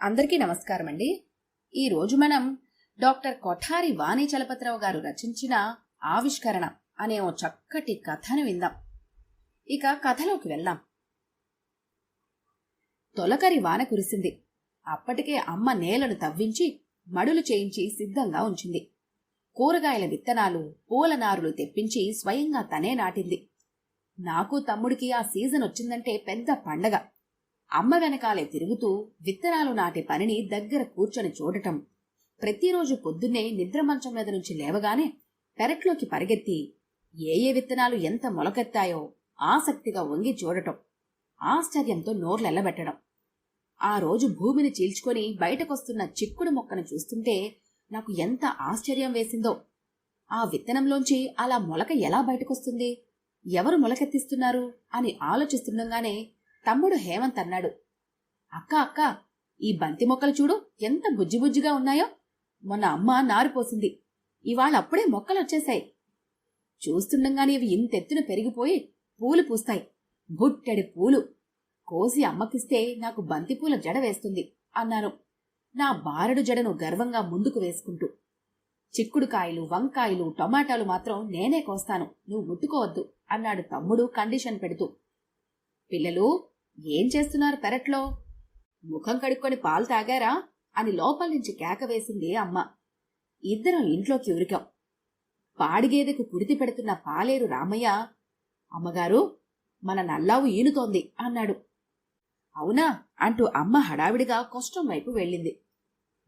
అందరికీ నమస్కారం అండి ఈరోజు మనం డాక్టర్ కొఠారి వాణి చలపతిరావు గారు రచించిన ఆవిష్కరణ అనే ఓ చక్కటి కథను విందాం. ఇక కథలోకి వెళ్దాం. తొలకరి వాన కురిసింది. అప్పటికే అమ్మ నేలను తవ్వించి మడులు చేయించి సిద్ధంగా ఉంచింది. కూరగాయల విత్తనాలు పూల నారులు తెప్పించి స్వయంగా తనే నాటింది. నాకు తమ్ముడికి ఆ సీజన్ వచ్చిందంటే పెద్ద పండగ. అమ్మ వెనకాలే తిరుగుతూ విత్తనాలు నాటే పనిని దగ్గర కూర్చొని చూడటం. ప్రతిరోజు పొద్దున్నే నిద్ర మంచం మీద నుంచి లేవగానే పెరట్లోకి పరిగెత్తి ఏ ఏ విత్తనాలు ఎంత మొలకెత్తాయో ఆసక్తిగా వంగి చూడటం. ఆశ్చర్యంతో నోర్లెల్లబెట్టడం. ఆ రోజు భూమిని చీల్చుకొని బయటకొస్తున్న చిక్కుడు మొక్కను చూస్తుంటే నాకు ఎంత ఆశ్చర్యం వేసిందో. ఆ విత్తనంలోంచి అలా మొలక ఎలా బయటకొస్తుంది? ఎవరు మొలకెత్తిస్తున్నారు? అని ఆలోచిస్తుండగానే తమ్ముడు హేమంత్ అన్నాడు. అక్క అక్క ఈ బంతి మొక్కలు చూడు ఎంత బుజ్జిబుజ్జిగా ఉన్నాయో. మొన్న అమ్మ నారు పోసింది. ఇవాళ అప్పుడే మొక్కలు వచ్చేశాయి. చూస్తుండగానే ఇవి ఇంతెత్తున పెరిగిపోయి పూలు పూస్తాయి. బుట్టెడి పూలు. కోసి అమ్మకిస్తే నాకు బంతిపూల జడ వేస్తుంది అన్నాను నా బారెడు జడను గర్వంగా ముందుకు వేసుకుంటూ. చిక్కుడుకాయలు వంకాయలు టమాటాలు మాత్రం నేనే కోస్తాను. నువ్వు ముట్టుకోవద్దు అన్నాడు తమ్ముడు కండిషన్ పెడుతూ. పిల్లలు ఏం చేస్తున్నారు పెరట్లో? ముఖం కడుక్కొని పాలు తాగారా? అని లోపల నుంచి కేక వేసింది అమ్మ. ఇద్దరం ఇంట్లోకి ఉరికాం. పాడిగేదెకు కుడితి పెడుతున్న పాలేరు రామయ్య అమ్మగారు మన నల్లావు ఈనుతోంది అన్నాడు. అవునా? అంటూ అమ్మ హడావిడిగా కష్టం వైపు వెళ్ళింది.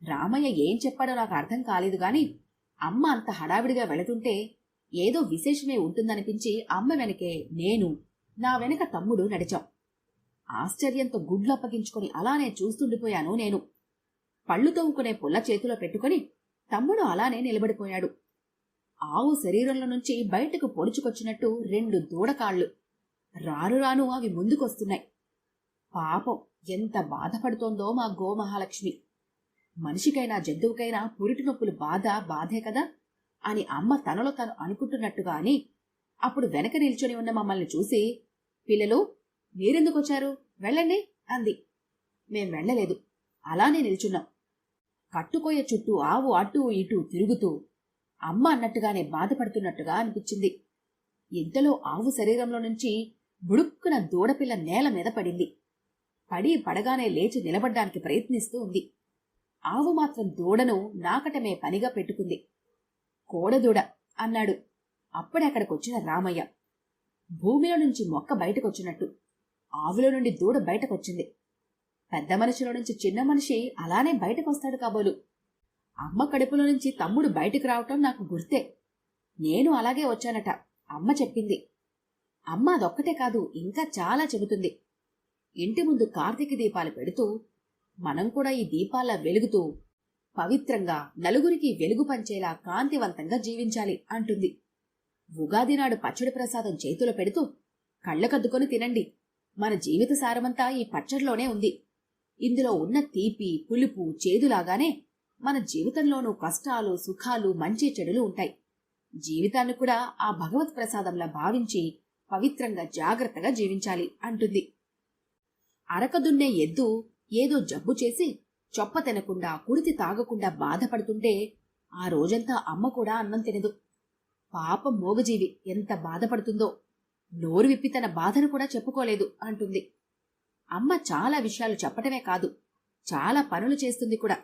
రామయ్య ఏం చెప్పాడో నాకు అర్థం కాలేదు గాని అమ్మ అంత హడావిడిగా వెళుతుంటే ఏదో విశేషమే ఉంటుందనిపించి అమ్మ వెనకే నేను నా వెనక తమ్ముడు నడిచాం. ఆశ్చర్యంతో గుడ్లు అప్పగించుకొని అలానే చూస్తుండిపోయాను నేను. పళ్ళు తవ్వుకునే పుల్ల చేతిలో పెట్టుకుని తమ్ముడు అలానే నిలబడిపోయాడు. ఆవు శరీరంలో నుంచి బయటకు పొడుచుకొచ్చినట్టు రెండు దూడకాళ్ళు. రాను రాను అవి ముందుకొస్తున్నాయి. పాపం ఎంత బాధపడుతోందో మా గోమహాలక్ష్మి. మనిషికైనా జంతువుకైనా పురిటి నొప్పులు బాధ బాధే కదా అని అమ్మ తనలో తను అనుకుంటున్నట్టుగాని అప్పుడు వెనక నిల్చొని ఉన్న మమ్మల్ని చూసి పిల్లలు మీరెందుకొచ్చారు వెళ్ళండి అంది. మేం వెళ్ళలేదు. అలానే నిల్చున్నాం. కట్టుకోయ చుట్టూ ఆవు అటూ ఇటూ తిరుగుతూ అమ్మ అన్నట్టుగానే బాధపడుతున్నట్టుగా అనిపించింది. ఇంతలో ఆవు శరీరంలో నుంచి బుడుక్కున దూడపిల్ల నేల మీద పడింది. పడి పడగానే లేచి నిలబడ్డానికి ప్రయత్నిస్తూ ఉంది. ఆవు మాత్రం దూడను నాకటమే పనిగా పెట్టుకుంది. కోడదూడ అన్నాడు. అప్పుడే అక్కడికొచ్చిన రామయ్య. భూమిలో నుంచి మొక్క బయటకొచ్చినట్టు. ఆవిలో నుండి దూడ బయటకొచ్చింది. పెద్ద మనిషిలో నుంచి చిన్న మనిషి అలానే బయటకొస్తాడు కాబోలు. అమ్మ కడుపులో నుంచి తమ్ముడు బయటకు రావటం నాకు గుర్తే. నేను అలాగే వచ్చానట అమ్మ చెప్పింది. అమ్మ అదొక్కటే కాదు ఇంకా చాలా చెబుతుంది. ఇంటి ముందు కార్తీక దీపాలు పెడుతూ మనం కూడా ఈ దీపాల వెలుగుతూ పవిత్రంగా నలుగురికి వెలుగు పంచేలా కాంతివంతంగా జీవించాలి అంటుంది. ఉగాది నాడు పచ్చడి ప్రసాదం చేతులు పెడుతూ కళ్ళకద్దుకొని తినండి. మన జీవిత సారమంతా ఈ పచ్చడిలోనే ఉంది. ఇందులో ఉన్న తీపి పులుపు చేదులాగానే మన జీవితంలోనూ కష్టాలు సుఖాలు మంచి చెడులు ఉంటాయి. జీవితాన్ని కూడా ఆ భగవత్ ప్రసాదంలా భావించి పవిత్రంగా జాగ్రత్తగా జీవించాలి అంటుంది. అరకదున్నే ఎద్దు ఏదో జబ్బు చేసి చొప్ప తినకుండా కుడితి తాగకుండా బాధపడుతుంటే ఆ రోజంతా అమ్మ కూడా అన్నం తినదు. పాప మోగజీవి ఎంత బాధపడుతుందో. నోరు విప్పి తన బాధను కూడా చెప్పుకోలేదు అంటుంది. అమ్మ చాలా విషయాలు చెప్పటమే కాదు చాలా పనులు చేస్తుంది కూడా.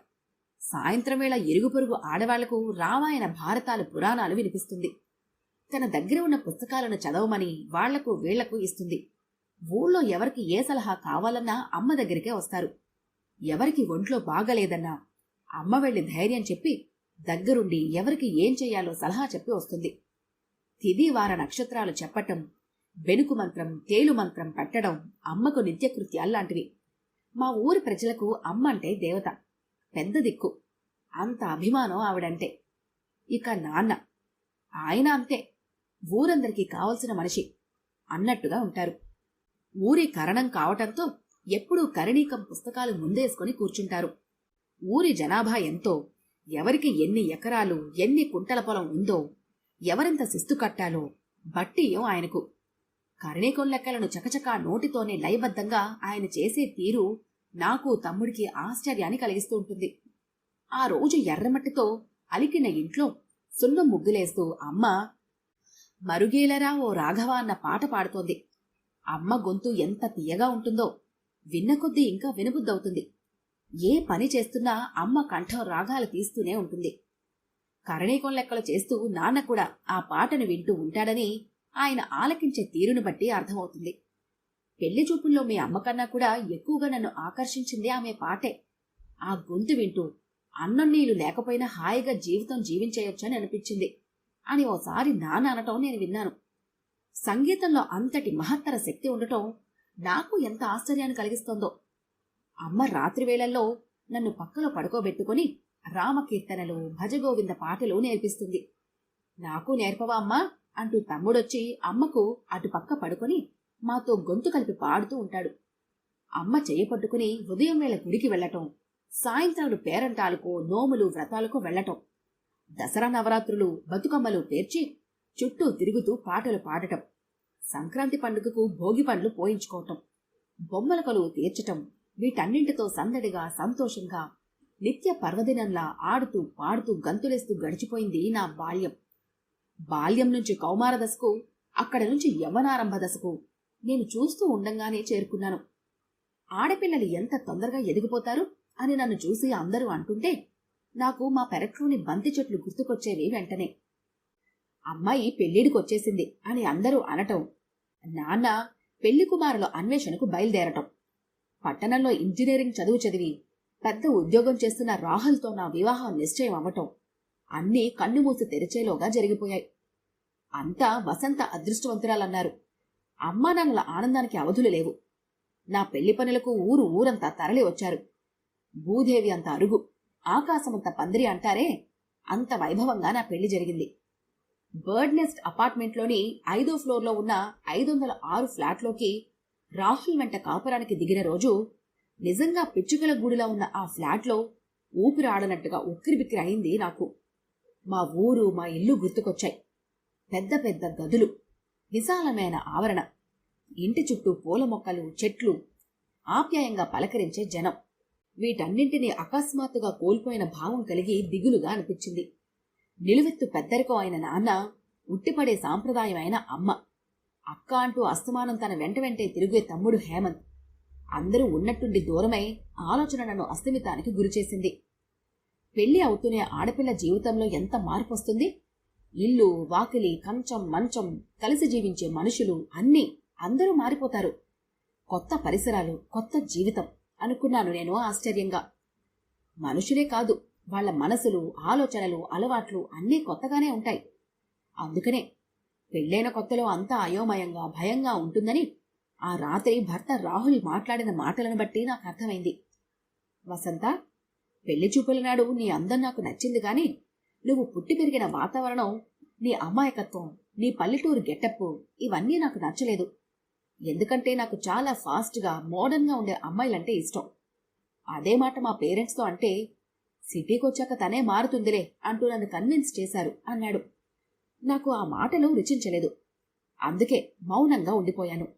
సాయంత్రం వేళ ఇరుగు పొరుగు ఆడవాళ్ళకు రామాయణ భారతాలు పురాణాలు వినిపిస్తుంది. తన దగ్గర ఉన్న పుస్తకాలను చదవమని వాళ్ళకు వీళ్ళకు ఇస్తుంది. ఊళ్ళో ఎవరికి ఏ సలహా కావాలన్నా అమ్మ దగ్గరికే వస్తారు. ఎవరికి ఒంట్లో బాగలేదన్నా అమ్మ వెళ్ళి ధైర్యం చెప్పి దగ్గరుండి ఎవరికి ఏం చేయాలో సలహా చెప్పి వస్తుంది. తిదివార నక్షత్రాలు చెప్పటం బెనుకు మంత్రం తేలు మంత్రం పెట్టడం అమ్మకు నిత్యకృత్యాల్లాంటివి మా ఊరి ప్రజలకు అమ్మ అంటే దేవత పెద్ద దిక్కు. అంత అభిమానం ఆవిడంటే. ఇక నాన్న ఆయన అంతే. ఊరందరికీ కావలసిన మనిషి అన్నట్టుగా ఉంటారు. ఊరి కరణం కావటంతో ఎప్పుడూ కరణీకం పుస్తకాలు ముందేసుకొని కూర్చుంటారు. ఊరి జనాభా ఎంతో ఎవరికి ఎన్ని ఎకరాలు ఎన్ని కుంటల పొలం ఉందో ఎవరెంత శిస్తు కట్టాలో బట్టియో ఆయనకు. కరణీకం లెక్కలను చకచకా నోటితోనే లయబద్ధంగా ఆయన చేసే తీరు నాకు తమ్ముడికి ఆశ్చర్యాన్ని కలిగిస్తూ ఉంటుంది. ఆ రోజు ఎర్రమట్టితో అలికిన ఇంట్లో సున్నం ముగ్గులేస్తూ అమ్మ మరుగేలరా ఓ రాఘవ అన్న పాట పాడుతోంది. అమ్మ గొంతు ఎంత తీయగా ఉంటుందో విన్న కొద్దీ ఇంకా వినబుద్దవుతుంది ఏ పని చేస్తున్నా అమ్మ కంఠం రాగాలు తీస్తూనే ఉంటుంది. కరణీకం లెక్కలు చేస్తూ నాన్న కూడా ఆ పాటను వింటూ ఉంటాడని ఆయన ఆలకించే తీరును బట్టి అర్థమవుతుంది. పెళ్ళి చూపుల్లో మీ అమ్మకన్నా కూడా ఎక్కువగా నన్ను ఆకర్షించింది ఆమె పాటే. ఆ గొంతు వింటూ అన్నం నీళ్ళు లేకపోయినా హాయిగా జీవితం జీవించేయొచ్చని అనిపించింది. అని ఓసారి నాన్న అనటం నేను విన్నాను. సంగీతంలో అంతటి మహత్తర శక్తి ఉండటం నాకు ఎంత ఆశ్చర్యాన్ని కలిగిస్తోందో. అమ్మ రాత్రి వేళల్లో నన్ను పక్కలో పడుకోబెట్టుకుని రామకీర్తనలు భజగోవింద పాటలు నేర్పిస్తుంది. నాకు నేర్పవా అమ్మా? అంటూ తమ్ముడొచ్చి అమ్మకు అటుపక్క పడుకొని మాతో గొంతు కలిపి పాడుతూ ఉంటాడు. అమ్మ చేయపట్టుకుని పట్టుకుని ఉదయం వేళ గుడికి వెళ్ళటం సాయంత్రాలు పేరంటాలకు నోములు వ్రతాలకు వెళ్ళటం దసరా నవరాత్రులు బతుకమ్మలు పేర్చి చుట్టూ తిరుగుతూ పాటలు పాడటం సంక్రాంతి పండుగకు భోగి పండ్లు పోయించుకోవటం బొమ్మల కొలువు తీర్చటం వీటన్నింటితో సందడిగా సంతోషంగా నిత్య పర్వదినంలా ఆడుతూ పాడుతూ గంతులేస్తూ గడిచిపోయింది నా బాల్యం. బాల్యం నుంచి కౌమార దశకు అక్కడ నుంచి యవ్వనారంభ దశకు నేను చూస్తూ ఉండంగానే చేరుకున్నాను. ఆడపిల్లలు ఎంత తొందరగా ఎదిగిపోతారు అని నన్ను చూసి అందరూ అంటుంటే నాకు మా పెరట్లోని బంతి చెట్లు గుర్తుకొచ్చేవి వెంటనే. అమ్మాయి పెళ్ళిడికొచ్చేసింది అని అందరూ అనటం నాన్న పెళ్ళి కుమారుల అన్వేషణకు బయలుదేరటం పట్టణంలో ఇంజనీరింగ్ చదువు చదివి పెద్ద ఉద్యోగం చేస్తున్న రాహుల్తో నా వివాహం నిశ్చయం అవ్వటం అన్నీ కన్నుమూసి తెరిచేలోగా జరిగిపోయాయి. అంతా వసంత అదృష్టవంతురాలన్నారు. అమ్మా నాన్నల ఆనందానికి అవధులు లేవు. నా పెళ్ళి పనులకు ఊరు ఊరంతా తరలి వచ్చారు. భూదేవి అంత అరుగు ఆకాశమంత పందిరి అంటారే అంత వైభవంగా నా పెళ్ళి జరిగింది. బర్డ్ నెస్ట్ అపార్ట్మెంట్లోని ఐదో ఫ్లోర్లో ఉన్న ఐదు వందల ఆరు ఫ్లాట్లోకి రాహుల్ వెంట కాపురానికి దిగిన రోజు నిజంగా పిచ్చుకల గూడిలా ఉన్న ఆ ఫ్లాట్లో ఊపిరాడనట్టుగా ఉక్కిరిబిక్కిరి అయింది నాకు. మా ఊరు మా ఇల్లు గుర్తుకొచ్చాయి. పెద్ద పెద్ద గదులు విశాలమైన ఆవరణ ఇంటి చుట్టూ పూల మొక్కలు చెట్లు ఆప్యాయంగా పలకరించే జనం. వీటన్నింటినీ అకస్మాత్తుగా కోల్పోయిన భావం కలిగి దిగులుగా అనిపించింది. నిలువెత్తు పెద్దరికం అయిన నాన్న ఉట్టిపడే సాంప్రదాయమైన అమ్మ. అక్క అంటూ అస్తమానం తన వెంట వెంటే తిరిగే తమ్ముడు హేమంత్. అందరూ ఉన్నట్టుండి దూరమై ఆలోచన నన్ను అస్తమితానికి గురిచేసింది. పెళ్ళి అవుతూనే ఆడపిల్ల జీవితంలో ఎంత మార్పు వస్తుంది ఇల్లు వాకిలి కంచం మంచం కలిసి జీవించే మనుషులు అన్నీ అందరూ మారిపోతారు. కొత్త పరిసరాలు కొత్త జీవితం అనుకున్నాను నేను ఆశ్చర్యంగా. మనుషులే కాదు వాళ్ళ మనసులు ఆలోచనలు అలవాట్లు అన్నీ కొత్తగానే ఉంటాయి. అందుకనే పెళ్ళైన కొత్తలో అంతా అయోమయంగా భయంగా ఉంటుందని ఆ రాత్రి భర్త రాహుల్ మాట్లాడిన మాటలను బట్టి నాకు అర్థమైంది. వసంత పెళ్ళి చూపుల నాడు నీ అందం నాకు నచ్చింది గాని నువ్వు పుట్టి పెరిగిన వాతావరణం నీ అమాయకత్వం నీ పల్లెటూరు గెటప్ ఇవన్నీ నాకు నచ్చలేదు. ఎందుకంటే నాకు చాలా ఫాస్ట్గా మోడర్న్గా ఉండే అమ్మాయిలంటే ఇష్టం. అదే మాట మా పేరెంట్స్తో అంటే సిటీకి వచ్చాక తనే మారుతుందిలే అంటూ నన్ను కన్విన్స్ చేశారు అన్నాడు. నాకు ఆ మాటలు రుచించలేదు. అందుకే మౌనంగా ఉండిపోయాను.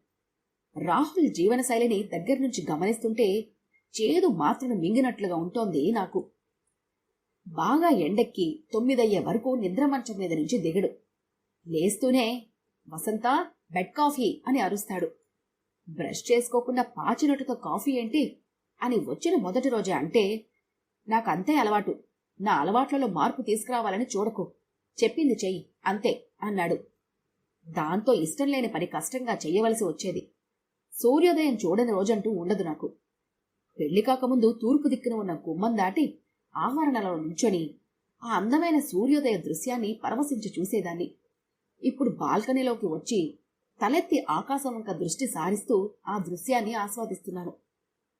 రాహుల్ జీవనశైలిని దగ్గర నుంచి గమనిస్తుంటే చేదు మాత్రను మింగినట్లుగా ఉంటోంది నాకు. బాగా ఎండెక్కి తొమ్మిదయ్యే వరకు నిద్రమంచం మీద నుంచి దిగడు. లేస్తూనే వసంత బెడ్ కాఫీ అని అరుస్తాడు. బ్రష్ చేసుకోకుండా పాచినట్టుతో కాఫీ ఏంటి? అని వచ్చిన మొదటి రోజే అంటే నాకంతే అలవాటు. నా అలవాట్లలో మార్పు తీసుకురావాలని చూడకు. చెప్పింది చెయ్యి అంతే అన్నాడు. దాంతో ఇష్టం లేని పని కష్టంగా చెయ్యవలసి వచ్చేది. సూర్యోదయం చూడని రోజంటూ ఉండదు నాకు. పెళ్ళి కాకముందు తూర్పు దిక్కున ఉన్న గుమ్మం దాటి ఆవరణలో నుంచొని ఆ అందమైన సూర్యోదయ దృశ్యాన్ని పరవశించి చూసేదాన్ని. ఇప్పుడు బాల్కనీలోకి వచ్చి తలెత్తి ఆకాశం వంక దృష్టి సారిస్తూ ఆ దృశ్యాన్ని ఆస్వాదిస్తున్నాను.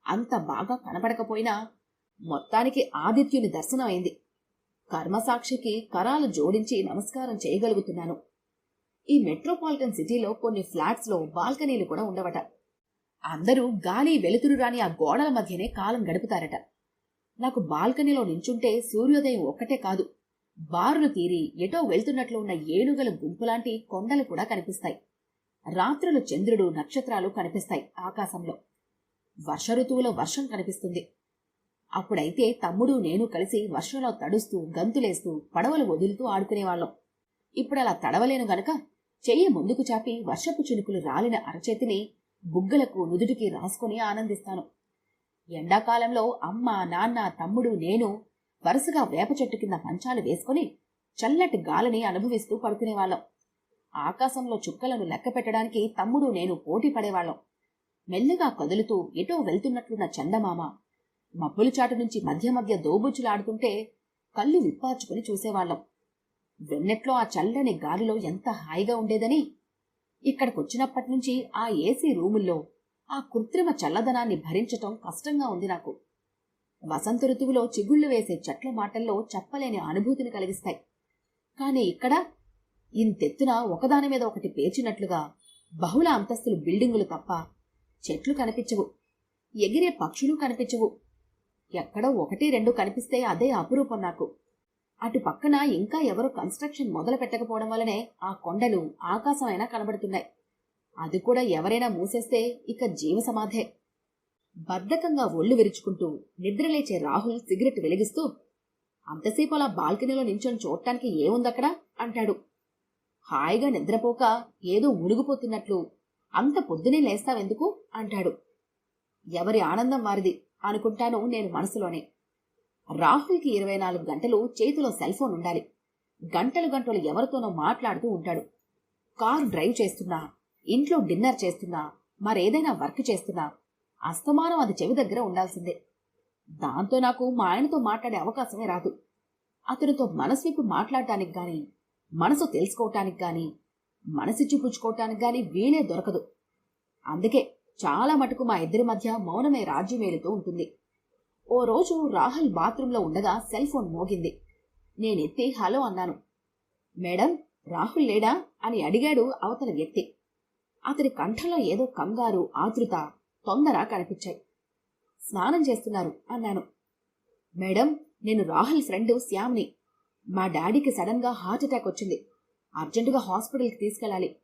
అంత బాగా కనబడకపోయినా మొత్తానికి ఆదిత్యుని దర్శనమైంది. కర్మసాక్షికి కరాలు జోడించి నమస్కారం చేయగలుగుతున్నాను. ఈ మెట్రోపాలిటన్ సిటీలో కొన్ని ఫ్లాట్స్లో బాల్కనీలు కూడా ఉండవట. అందరూ గాలి వెలుతురు రాని ఆ గోడల మధ్యనే కాలం గడుపుతారట. నాకు బాల్కనీలో నించుంటే సూర్యోదయం ఒక్కటే కాదు. బారులు తీరి ఎటో వెళ్తున్నట్లు ఉన్న ఏనుగల గుంపులాంటి కొండలు కూడా కనిపిస్తాయి. రాత్రులు చంద్రుడు నక్షత్రాలు కనిపిస్తాయి ఆకాశంలో. వర్ష ఋతువులో వర్షం కనిపిస్తుంది. అప్పుడైతే తమ్ముడు నేను కలిసి వర్షంలో తడుస్తూ గంతులేస్తూ పడవలు వదులుతూ ఆడుకునేవాళ్ళం. ఇప్పుడు అలా తడవలేను గనక చెయ్యి ముందుకు చాపి వర్షపు చినుకులు రాలిన అరచేతిని బుగ్గలకు నుదుటికి రాసుకుని ఆనందిస్తాను. ఎండాకాలంలో అమ్మ నాన్న తమ్ముడు నేను వరుసగా వేప చెట్టు కింద మంచాలు వేసుకుని చల్లటి గాలిని అనుభవిస్తూ పడుకునేవాళ్ళం. ఆకాశంలో చుక్కలను లెక్క పెట్టడానికి తమ్ముడు నేను పోటీ పడేవాళ్ళం. మెల్లగా కదులుతూ ఎటో వెళ్తున్నట్లున్న చందమామ మబ్బుల చాటు నుంచి మధ్య మధ్య దోబుచ్చులాడుతుంటే కళ్ళు విప్పార్చుకుని చూసేవాళ్ళం. వెన్నెట్లో ఆ చల్లని గాలిలో ఎంత హాయిగా ఉండేదని ఇక్కడికొచ్చినప్పటి నుంచి ఆ ఏసీ రూముల్లో ఆ కృత్రిమ చల్లదనాన్ని భరించటం కష్టంగా ఉంది నాకు. వసంత ఋతువులో చిగుళ్ళు వేసే చెట్ల మాటల్లో చెప్పలేని అనుభూతిని కలిగిస్తాయి. కానీ ఇక్కడ ఇంతెత్తున ఒకదాని మీద ఒకటి పేర్చినట్లుగా బహుళ అంతస్తులు బిల్డింగులు తప్ప చెట్లు కనిపించవు. ఎగిరే పక్షులు కనిపించవు. ఎక్కడో ఒకటి రెండు కనిపిస్తే అదే అపురూపం నాకు. అటు పక్కన ఇంకా ఎవరో కన్స్ట్రక్షన్ మొదలు పెట్టకపోవడం వల్లనే ఆ కొండలు ఆకాశమైనా కనబడుతున్నాయి. అది కూడా ఎవరైనా మూసేస్తే ఇక జీవ సమాధే. బద్ధకంగా ఒళ్ళు విరుచుకుంటూ నిద్రలేచే రాహుల్ సిగరెట్ వెలిగిస్తూ అంతసేపు అలా బాల్కనీలో నించొని చూడటానికి ఏముందక్కడ? అంటాడు. హాయిగా నిద్రపోక ఏదో మునిగిపోతున్నట్లు అంత పొద్దునే లేస్తావెందుకు? అంటాడు. ఎవరి ఆనందం వారిది అనుకుంటాను నేను మనసులోనే. రాహుల్కి ఇరవై నాలుగు గంటలు చేతిలో సెల్ ఫోన్ ఉండాలి. గంటలు గంటలు ఎవరితోనో మాట్లాడుతూ ఉంటాడు. కారు డ్రైవ్ చేస్తున్నా ఇంట్లో డిన్నర్ చేస్తున్నా మరేదైనా వర్క్ చేస్తున్నా అస్తమానం అది చెవి దగ్గర ఉండాల్సిందే. దాంతో నాకు మా ఆయనతో మాట్లాడే అవకాశమే రాదు. అతనితో మనసు విప్పి మాట్లాడటానికి గాని మనసు తెలుసుకోవటానికి గాని మనసు చూపుచ్చుకోవటానికి గాని వీలే దొరకదు. అందుకే చాలా మటుకు మా ఇద్దరి మధ్య మౌనమే రాజ్యమేలుతూ ఉంటుంది. ఓ రోజు రాహుల్ బాత్రూంలో ఉండగా సెల్ ఫోన్ మోగింది. నేనెత్తి హలో అన్నాను. మేడం రాహుల్ లేడా? అని అడిగాడు అవతల వ్యక్తి. అతని కంఠంలో ఏదో కంగారు ఆతృత తొందర కనిపించాయి. స్నానం చేస్తున్నారు అన్నాను. మేడం నేను రాహుల్ ఫ్రెండ్ శ్యామ్ని. మా డాడీకి సడన్గా హార్ట్ అటాక్ వచ్చింది. అర్జెంటుగా హాస్పిటల్కి తీసుకెళ్ళాలి.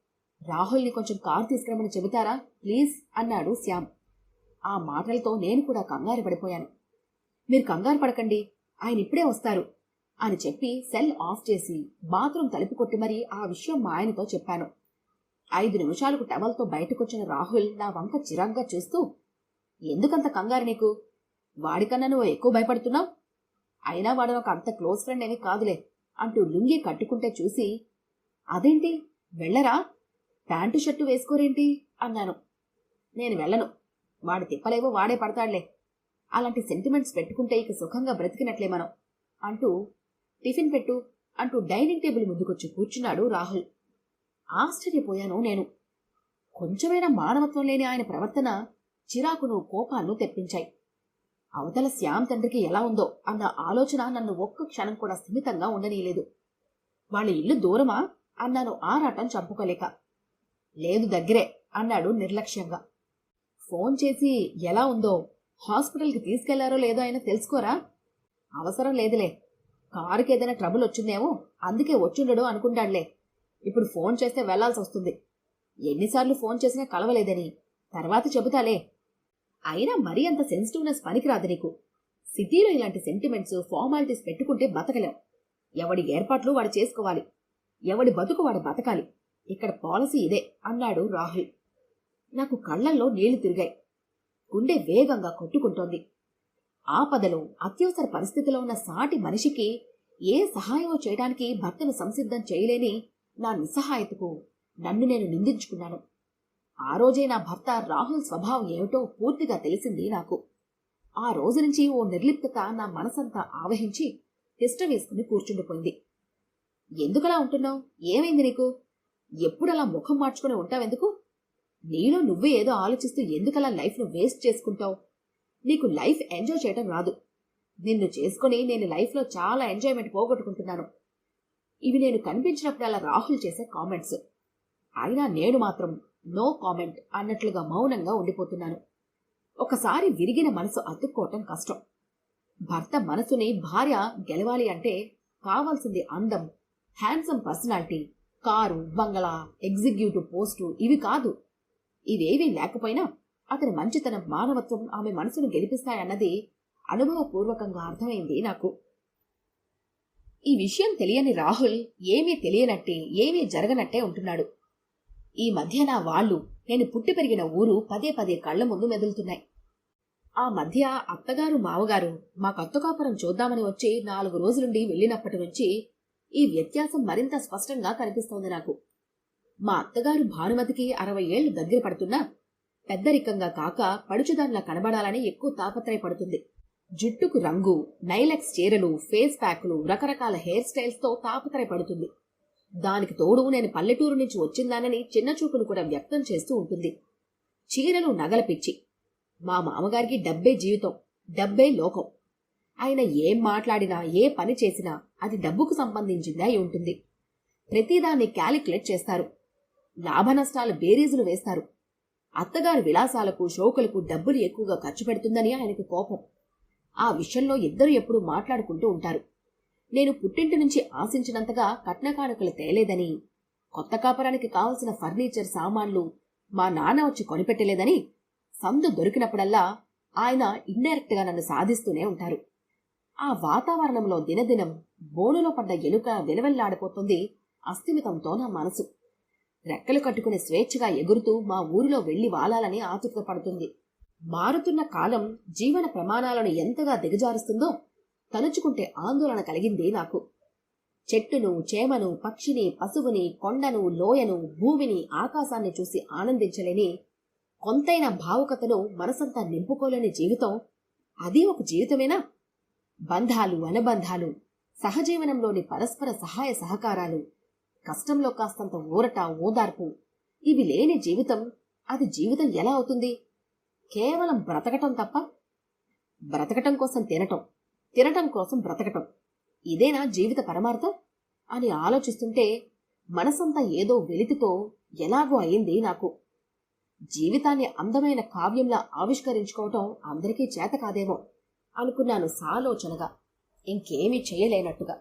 రాహుల్ని కొంచెం కారు తీసుకురమని చెబుతారా? ప్లీజ్ అన్నాడు శ్యామ్. ఆ మాటలతో నేను కూడా కంగారు పడిపోయాను. మీరు కంగారు పడకండి ఆయన ఇప్పుడే వస్తారు అని చెప్పి సెల్ ఆఫ్ చేసి బాత్రూమ్ తలుపు కొట్టి మరీ ఆ విషయం మా ఆయనతో చెప్పాను. ఐదు నిమిషాలకు టవల్తో బయటకొచ్చిన రాహుల్ నా వంక చిరాగ్గా చూస్తూ ఎందుకంత కంగారు నీకు? వాడికన్నా నువ్వు ఎక్కువ భయపడుతున్నావు? అయినా వాడు నాకు అంత క్లోజ్ ఫ్రెండ్ ఏమీ కాదులే అంటూ లుంగి కట్టుకుంటే చూసి అదేంటి? వెళ్ళరా? ప్యాంటు షర్టు వేసుకోరేంటి? అన్నాను. నేను వెళ్ళను. వాడి తిప్పలేవో వాడే పడతాడులే. అలాంటి సెంటిమెంట్స్ పెట్టుకుంటే ఇక సుఖంగా బ్రతికినట్లే మనం అంటూ టిఫిన్ పెట్టు అంటూ డైనింగ్ టేబుల్ ముందుకొచ్చి కూర్చున్నాడు రాహుల్. ఆశ్చర్యపోయాను నేను. కొంచెమైనా మానవత్వం లేని ఆయన ప్రవర్తన చిరాకును కోపాలను తెప్పించాయి. అవతల శ్యామ్ తండ్రికి ఎలా ఉందో అన్న ఆలోచన నన్ను ఒక్క క్షణం కూడా స్థిమితంగా ఉండనీయలేదు. వాళ్ళ ఇల్లు దూరమా? అన్నాను ఆరాటం చంపుకోలేక. లేదు దగ్గరే అన్నాడు నిర్లక్ష్యంగా. ఫోన్ చేసి ఎలా ఉందో హాస్పిటల్కి తీసుకెళ్ళారో లేదో అయినా తెలుసుకోరా? అవసరం లేదులే. కారుకి ఏదైనా ట్రబుల్ వచ్చిందేమో అందుకే వచ్చుండడు అనుకుంటాడులే. ఇప్పుడు ఫోన్ చేస్తే వెళ్ళాల్సి వస్తుంది. ఎన్నిసార్లు ఫోన్ చేసినా కలవలేదని. తర్వాత చెబుతాలే. అయినా మరీ అంత సెన్సిటివ్నెస్ పనికిరాదు నీకు. సిటీలో ఇలాంటి సెంటిమెంట్స్ ఫార్మాలిటీస్ పెట్టుకుంటే బతకలేం. ఎవడి ఏర్పాట్లు వాడు చేసుకోవాలి. ఎవడి బతుకు వాడు బతకాలి. ఇక్కడ పాలసీ ఇదే అన్నాడు రాహుల్. నాకు కళ్ళల్లో నీళ్ళు తిరిగాయి. గుండె వేగంగా కొట్టుకుంటోంది. ఆపదలో అత్యవసర పరిస్థితిలో ఉన్న సాటి మనిషికి ఏ సహాయమో చేయడానికి భర్తను సంసిద్ధం చేయలేని నా నిస్సహాయతకు నన్ను నేను నిందించుకున్నాను. ఆ రోజే నా భర్త రాహుల్ స్వభావం ఏమిటో పూర్తిగా తెలిసింది నాకు. ఆ రోజు నుంచి ఓ నిర్లిప్తత నా మనసంతా ఆవహించి తిష్ట వేసుకుని కూర్చుండిపోయింది. ఎందుకలా ఉంటున్నావు? ఏమైంది నీకు? ఎప్పుడలా ముఖం మార్చుకుని ఉంటావెందుకు? నీలో నువ్వే ఏదో ఆలోచిస్తూ ఎందుకలా లైఫ్ను వేస్ట్ చేసుకుంటావు? నీకు లైఫ్ ఎంజాయ్ చేయటం రాదు. నిన్ను చేసుకుని నేను లైఫ్లో చాలా ఎంజాయ్మెంట్ పోగొట్టుకుంటున్నాను. ఇవి నేను కనిపించినప్పుడల్లా రాహుల్ చేసే కామెంట్స్. అయినా నేను మాత్రం నో కామెంట్ అన్నట్లుగా మౌనంగా ఉండిపోతున్నాను. ఒకసారి విరిగిన మనసు అతుక్కోవటం కష్టం. భర్త మనసుని భార్య గెలవాలి అంటే కావాల్సింది అందం హ్యాండ్సమ్ పర్సనాలిటీ కారు బంగళా ఎగ్జిక్యూటివ్ పోస్టు ఇవి కాదు. ఇవేవీ లేకపోయినా అతని మంచితనం మానవత్వం ఆమె మనసును గెలిపిస్తాయన్నది అనుభవపూర్వకంగా అర్థమైంది నాకు. ఈ విషయం తెలియని రాహుల్ ఏమీ తెలియనట్టే ఏమీ జరగనట్టే ఉంటున్నాడు. ఈ మధ్య నా వాళ్ళు నేను పుట్టి పెరిగిన ఊరు పదే పదే కళ్ళ ముందు మెదులుతున్నాయి. ఆ మధ్య అత్తగారు మావగారు మా కొత్త కాపురం చూద్దామని వచ్చి నాలుగు రోజులుండి వెళ్ళినప్పటి నుంచి ఈ వ్యత్యాసం మరింత స్పష్టంగా కనిపిస్తోంది నాకు. మా అత్తగారు భానుమతికి అరవై ఏళ్ళు దగ్గర పడుతున్నా పెద్దరికంగా కాక పడుచుదానిలా కనబడాలని ఎక్కువ తాపత్రయపడుతుంది. జుట్టుకు రంగు నైలెక్స్ చీరలు ఫేస్ ప్యాక్లు రకరకాల హెయిర్ స్టైల్స్తో తాపత్రయపడుతుంది. దానికి తోడు నేను పల్లెటూరు నుంచి వచ్చిందానని చిన్న చూపును కూడా వ్యక్తం చేస్తూ ఉంటుంది. చీరలు నగల పిచ్చి. మా మామగారికి డబ్బే జీవితం డబ్బే లోకం. ఆయన ఏం మాట్లాడినా ఏ పని చేసినా అది డబ్బుకు సంబంధించిందే అయి ఉంటుంది. ప్రతిదాన్ని క్యాలిక్యులేట్ చేస్తారు. లాభ నష్టాలు బేరీజులు వేస్తారు. అత్తగారి విలాసాలకు షోకులకు డబ్బులు ఎక్కువగా ఖర్చు పెడుతుందని ఆయనకు కోపం. ఆ విషయంలో ఇద్దరు ఎప్పుడూ మాట్లాడుకుంటూ ఉంటారు. నేను పుట్టింటి నుంచి ఆశించినంతగా కట్నకానుకలు తేలేదని కొత్త కాపరానికి కావలసిన ఫర్నిచర్ సామాన్లు మా నాన్న వచ్చి కొనిపెట్టలేదని సందు దొరికినప్పుడల్లా ఆయన ఇండైరెక్ట్గా నన్ను సాధిస్తూనే ఉంటారు. ఆ వాతావరణంలో దినదినం బోనులో పడ్డ ఎలుక విలవెల్లాడిపోతుంది అస్థిమితంతో నా మనసు. రెక్కలు కట్టుకుని స్వేచ్ఛగా ఎగురుతూ మా ఊరిలో వెళ్ళి వాలాలని ఆతురత పడుతుంది మారుతున్న కాలం జీవన ప్రమాణాలను ఎంతగా దిగజారుస్తుందో తలుచుకుంటే ఆందోళన కలిగింది నాకు. చెట్టును చేమను పక్షిని పశువుని కొండను లోయను భూమిని ఆకాశాన్ని చూసి ఆనందించలేని కొంతైన భావుకతను మనసంతా నింపుకోలేని జీవితం అది ఒక జీవితమేనా? బంధాలు అనుబంధాలు సహజీవనంలోని పరస్పర సహాయ సహకారాలు కష్టంలో కాస్తంత ఊరట ఓదార్పు ఇవి లేని జీవితం. అది జీవితం ఎలా అవుతుంది? కేవలం బ్రతకటం తప్ప? బ్రతకటం కోసం తినటం. తినటం కోసం బ్రతకటం. ఇదేనా జీవిత పరమార్థం? అని ఆలోచిస్తుంటే మనసంతా ఏదో వెలితితో ఎలాగో అయింది నాకు. జీవితాన్ని అందమైన కావ్యంలా ఆవిష్కరించుకోవటం అందరికీ చేత కాదేమో అనుకున్నాను సాలోచనగా. ఇంకేమీ చేయలేనట్టుగా.